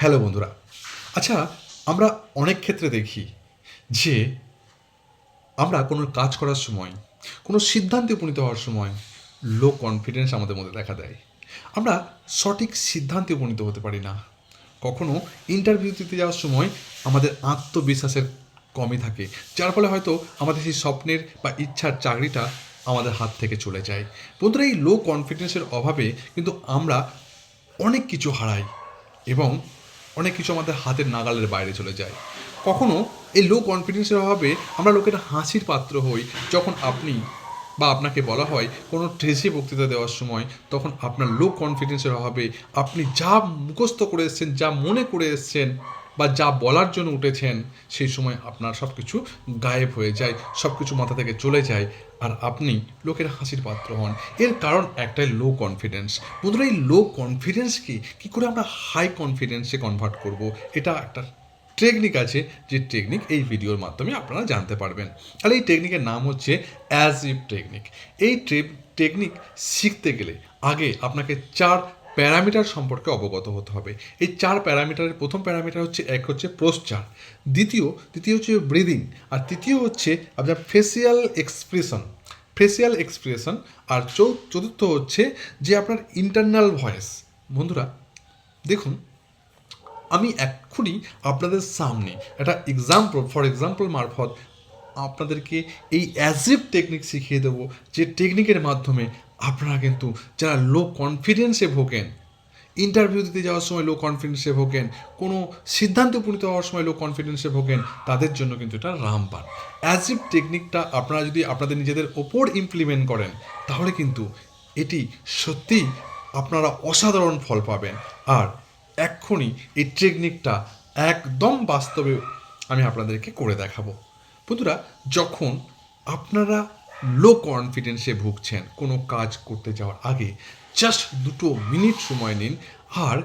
Hello বন্ধুরা। আচ্ছা আমরা অনেক ক্ষেত্রে দেখি যে আমরা কোনো কাজ করার সময়, কোনো সিদ্ধান্তে উপনীত হওয়ার সময় লো কনফিডেন্স আমাদের মধ্যে দেখা দেয়। আমরা সঠিক সিদ্ধান্তে উপনীত হতে পারি না। কখনো ইন্টারভিউ দিতে যাওয়ার সময় আমাদের আত্মবিশ্বাসের কমই থাকে, যার ফলে হয়তো আমাদের সেই স্বপ্নের বা ইচ্ছার চাকরিটা আমাদের হাত থেকে চলে যায়। বন্ধুরা, এই লো কনফিডেন্সের অভাবে কিন্তু আমরা অনেক কিছু হারাই এবং অনেক কিছু আমাদের হাতের নাগালের বাইরে চলে যায়। কখনো এই লো কনফিডেন্সের অভাবে আমরা লোকের হাসির পাত্র হই। যখন আপনি বা আপনাকে বলা হয় কোনো ড্রেসে বক্তৃতা দেওয়ার সময়, তখন আপনার লো কনফিডেন্সের অভাবে আপনি যা মুখস্থ করে এসছেন, যা মনে করে এসছেন বা যা বলার জন্য উঠেছেন, সেই সময় আপনার সব কিছু গায়েব হয়ে যায় সব কিছু মাথা থেকে চলে যায় আর আপনি লোকের হাসির পাত্র হন। এর কারণ একটাই লো কনফিডেন্স বন্ধুরা, এই লো কনফিডেন্সকে কী? করে আমরা হাই কনফিডেন্সে কনভার্ট করব? এটা একটা টেকনিক আছে, যে টেকনিক এই ভিডিওর মাধ্যমে আপনারা জানতে পারবেন। আর এই টেকনিকের নাম হচ্ছে অ্যাজ ইফ টেকনিক এই টেকনিক শিখতে গেলে আগে আপনাকে চার প্যারামিটার সম্পর্কে অবগত হতে হবে। এই চার প্যারামিটারের প্রথম প্যারামিটার হচ্ছে, এক হচ্ছে প্রোস্টার দ্বিতীয় দ্বিতীয় হচ্ছে ব্রিদিং। আর তৃতীয় হচ্ছে আপনার ফেসিয়াল এক্সপ্রেশন। Facial expression. আর চতুর্থ হচ্ছে যে আপনার ইন্টারনাল ভয়েস। বন্ধুরা, দেখুন, আমি এক্ষুনি আপনাদের সামনে একটা এক্সাম্পল ফর এক্সাম্পল মারফত আপনাদেরকে এই অ্যাজিভ টেকনিক শিখিয়ে দেবো, যে টেকনিকের মাধ্যমে আপনারা কিন্তু যারা লো কনফিডেন্সে ভোগেন ইন্টারভিউ দিতে যাওয়ার সময় লো কনফিডেন্সে ভোগেন, কোনো সিদ্ধান্তে উপনীত হওয়ার সময় লো কনফিডেন্সে ভোগেন, তাদের জন্য কিন্তু এটা রামবান অ্যাজিভ টেকনিকটা আপনারা যদি আপনাদের নিজেদের ওপর ইমপ্লিমেন্ট করেন, তাহলে কিন্তু এটি সত্যিই আপনারা অসাধারণ ফল পাবেন। আর এক্ষুনি এই টেকনিকটা একদম বাস্তবে আমি আপনাদেরকে করে দেখাবো। বন্ধুরা, যখন আপনারা লো কনফিডেন্সে ভুগছেন কোনো কাজ করতে যাওয়ার আগে জাস্ট দুটো মিনিট সময় নিন আর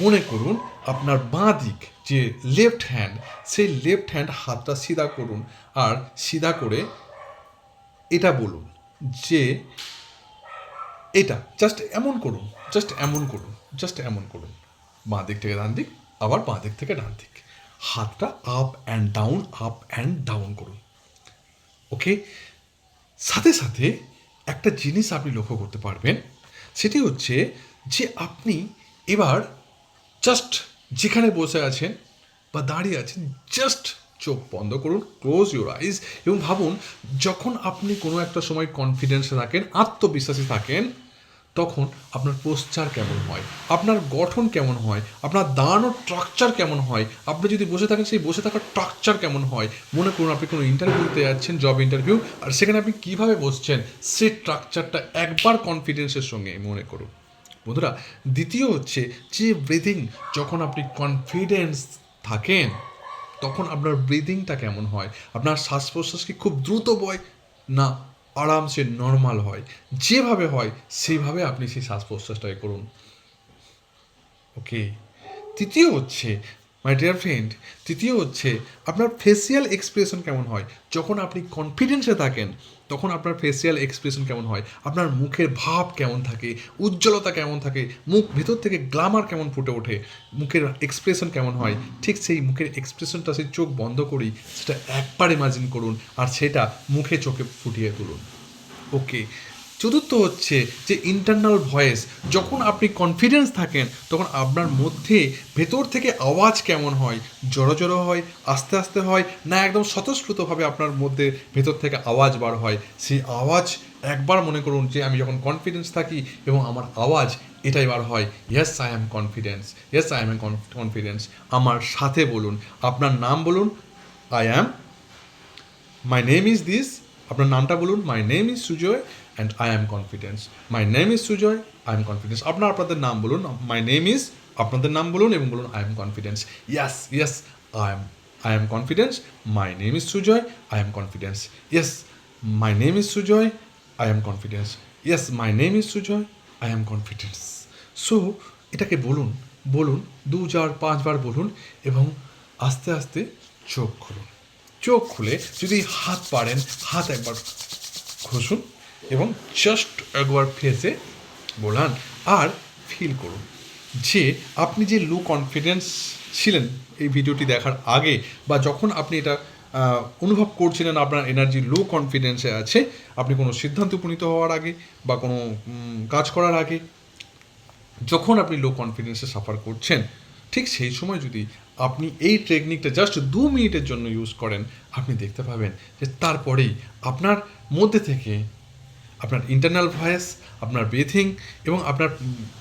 মনে করুন আপনার বাঁ দিক যে লেফট হ্যান্ড সেই লেফট হ্যান্ড হাতটা সিধা করুন আর সিধা করে এটা বলুন যে এটা জাস্ট এমন করুন জাস্ট এমন করুন জাস্ট এমন করুন। বাঁ দিক থেকে ডান দিক, আবার বাঁ দিক থেকে ডান দিক। হাতটা up and down up and down করুন। ওকে সাথে সাথে একটা জিনিস আপনি লক্ষ্য করতে পারবেন, সেটি হচ্ছে যে আপনি এবার জাস্ট যেখানে বসে আছেন বা দাঁড়িয়ে আছেন জাস্ট চোখ বন্ধ করুন ক্লোজ ইউর আইজ এবং ভাবুন, যখন আপনি কোনো একটা সময় কনফিডেন্সে থাকেন আত্মবিশ্বাসী থাকেন তখন আপনার পোস্টার কেমন হয়? আপনার গঠন কেমন হয়? আপনার দাঁড়ানোর স্ট্রাকচার কেমন হয়? আপনি যদি বসে থাকেন, সেই বসে থাকার স্ট্রাকচার কেমন হয়? মনে করুন আপনি কোনো ইন্টারভিউ দিতে যাচ্ছেন জব ইন্টারভিউ আর সেখানে আপনি কীভাবে বসছেন? সেই স্ট্রাকচারটা একবার কনফিডেন্সের সঙ্গে মনে করুন। বন্ধুরা, দ্বিতীয় হচ্ছে যে ব্রিদিং যখন আপনি কনফিডেন্স থাকেন, তখন আপনার ব্রিদিংটা কেমন হয়? আপনার শ্বাস প্রশ্বাস কি খুব দ্রুত বয়? না। আরামসে নর্মাল হয়। যেভাবে হয় সেইভাবে আপনি সেই শ্বাস প্রশ্বাসটাই করুন। ওকে তৃতীয় হচ্ছে মাই ডিয়ার ফ্রেন্ড তৃতীয় হচ্ছে, আপনার ফেসিয়াল এক্সপ্রেশন কেমন হয়? যখন আপনি কনফিডেন্সে থাকেন তখন আপনার ফেসিয়াল এক্সপ্রেশন কেমন হয়? আপনার মুখের ভাব কেমন থাকে? উজ্জ্বলতা কেমন থাকে? মুখ ভেতর থেকে গ্লামার কেমন ফুটে ওঠে? মুখের এক্সপ্রেশন কেমন হয়? ঠিক সেই মুখের এক্সপ্রেশনটা সেই চোখ বন্ধ করি, সেটা একবার ইমাজিন করুন, আর সেটা মুখে চোখে ফুটিয়ে তুলুন। ওকে চতুর্থ হচ্ছে যে ইন্টারনাল ভয়েস যখন আপনি কনফিডেন্স থাকেন, তখন আপনার মধ্যে ভেতর থেকে আওয়াজ কেমন হয়? জড়ো জড়ো হয়, আস্তে আস্তে হয়, না একদম স্বতঃস্ফূর্তভাবে আপনার মধ্যে ভেতর থেকে আওয়াজ বার হয়? সেই আওয়াজ একবার মনে করুন যে আমি যখন কনফিডেন্স থাকি এবং আমার আওয়াজ এটাই বার হয় yes I am confidence yes I am confidence আমার সাথে বলুন, আপনার নাম বলুন I am my name is this আপনার নামটা বলুন my name is Sujoy and I am confidence my name is Sujoy I am confidence আপনার আপনাদের নাম বলুন মাই নেম ইজ আপনাদের নাম বলুন এবং বলুন I am confidence yes yes I am I am confidence my name is Sujoy I am confidence yes my name is Sujoy I am confidence yes my name is Sujoy I am confidence so এটাকে বলুন বলুন দু চার পাঁচবার বলুন এবং আস্তে আস্তে চোখ খুলুন। চোখ খুলে যদি হাত পারেন হাত একবার ঘষুন এবং জাস্ট একবার ফেসে বোলান আর ফিল করুন। যে আপনি যে লো কনফিডেন্স ছিলেন এই ভিডিওটি দেখার আগে বা যখন আপনি এটা অনুভব করছিলেন আপনার এনার্জি লো কনফিডেন্সে আছে, আপনি কোনো সিদ্ধান্ত উপনীত হওয়ার আগে বা কোনো কাজ করার আগে, যখন আপনি লো কনফিডেন্সে সাফার করছেন, ঠিক সেই সময় যদি আপনি এই টেকনিকটা জাস্ট দু মিনিটের জন্য ইউজ করেন, আপনি দেখতে পাবেন যে তারপরেই আপনার মধ্যে থেকে আপনার ইন্টারনাল ভয়েস আপনার ব্রিথিং এবং আপনার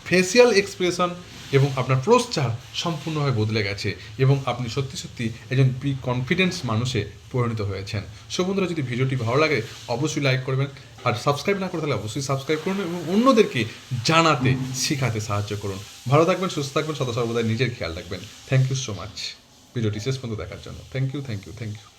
ফেসিয়াল এক্সপ্রেশন এবং আপনার প্রশ্চার সম্পূর্ণভাবে বদলে গেছে এবং আপনি সত্যি সত্যি একজন প্রি কনফিডেন্স মানুষে পরিণত হয়েছেন। সো বন্ধুরা, যদি ভিডিওটি ভালো লাগে, অবশ্যই লাইক করবেন। আর সাবস্ক্রাইব না করে তাহলে অবশ্যই সাবস্ক্রাইব করুন এবং অন্যদেরকে জানাতে, শেখাতে সাহায্য করুন। ভালো থাকবেন, সুস্থ থাকবেন, সদা সর্বদা নিজের খেয়াল রাখবেন। থ্যাংক ইউ সো মাচ ভিডিওটি শেষ পর্যন্ত দেখার জন্য। Thank you thank you thank you